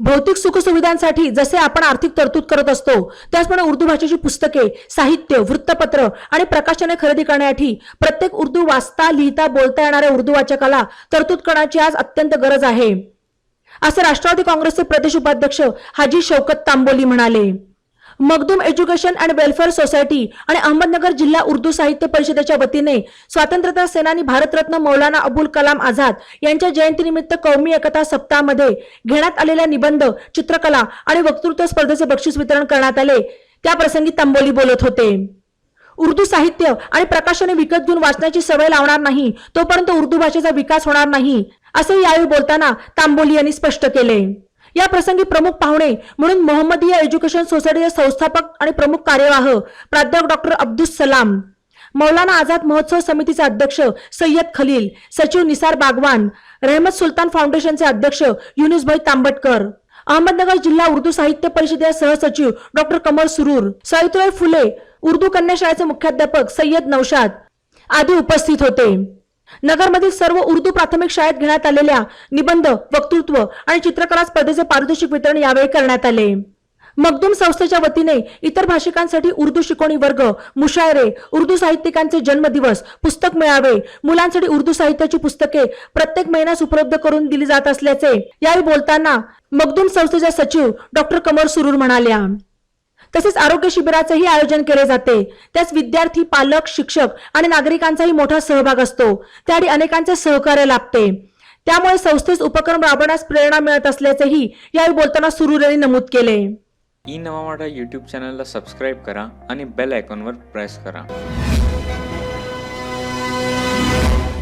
भौतिक सुखसुविधांसाठी जसे आपण आर्थिक तरतूद करत असतो त्याचप्रमाणे उर्दू भाषेची पुस्तके साहित्य वृत्तपत्र आणि प्रकाशने खरेदी करण्यासाठी प्रत्येक उर्दू वाचता लिहिता बोलता येणाऱ्या उर्दू वाचकाला तरतूद करण्याची आज अत्यंत गरज आहे. असं राष्ट्रवादी काँग्रेसचे प्रदेश उपाध्यक्ष हाजी शौकत तांबोली म्हणाले. Makhdoom education and welfare society आणि अहमदनगर जिल्हा उर्दू साहित्य परिषदेच्या वतीने स्वातंत्र्यता सेनानी भारतरत्न मौलाना अबुल कलाम आझाद यांच्या जयंतीनिमित्त कौमी एकता सप्ताहामध्ये घेण्यात आलेल्या निबंध चित्रकला आणि वक्तृत्व स्पर्धेचे बक्षीस वितरण करण्यात आले. त्याप्रसंगी तांबोली बोलत होते. उर्दू साहित्य आणि प्रकाशने विकत घेऊन वाचण्याची सवय लावणार नाही तोपर्यंत उर्दू भाषेचा विकास होणार नाही असे यावेळी बोलताना तांबोली यांनी स्पष्ट केले. या प्रसंगी प्रमुख पाहुणे म्हणून मोहम्मदीय एज्युकेशन सोसायटीचे संस्थापक आणि प्रमुख कार्यवाह प्राध्यापक डॉक्टर अब्दुल सलाम मौलाना आझाद महोत्सव समितीचे अध्यक्ष सय्यद खलील सचिव निसार बागवान रहमत सुलतान फाउंडेशनचे अध्यक्ष युनुसभाई तांबटकर अहमदनगर जिल्हा उर्दू साहित्य परिषदेचे सहसचिव डॉक्टर कमर सुरूर सावित्रीबाई फुले उर्दू कन्या शाळेचे मुख्याध्यापक सय्यद नौशाद आदी उपस्थित होते. नगरमधील सर्व उर्दू प्राथमिक शाळेत घेण्यात आलेल्या निबंध वक्तृत्व आणि चित्रकला स्पर्धेचे पारितोषिक वितरण यावेळी करण्यात आले. मखदूम संस्थेच्या वतीने इतर भाषिकांसाठी उर्दू शिकवणी वर्ग मुशायरे उर्दू साहित्यिकांचे जन्मदिवस पुस्तक मेळावे मुलांसाठी उर्दू साहित्याची पुस्तके प्रत्येक महिन्यास उपलब्ध करून दिली जात असल्याचे यावेळी बोलताना मखदूम संस्थेच्या सचिव डॉक्टर कमर सुरूर म्हणाल्या. तसेच आरोग्य शिबिराचेही आयोजन केले जाते. त्यास विद्यार्थी पालक शिक्षक आणि नागरिकांचाही मोठा सहभाग असतो. त्याआधी अनेकांचे सहकार्य लाभते. त्यामुळे संस्थेस उपक्रम राबवण्यास प्रेरणा मिळत असल्याचेही यावेळी बोलताना सुरू नमूद केले. ई नवा यूट्यूब चॅनलला सबस्क्राईब करा आणि बेल आयकॉनवर प्रेस करा.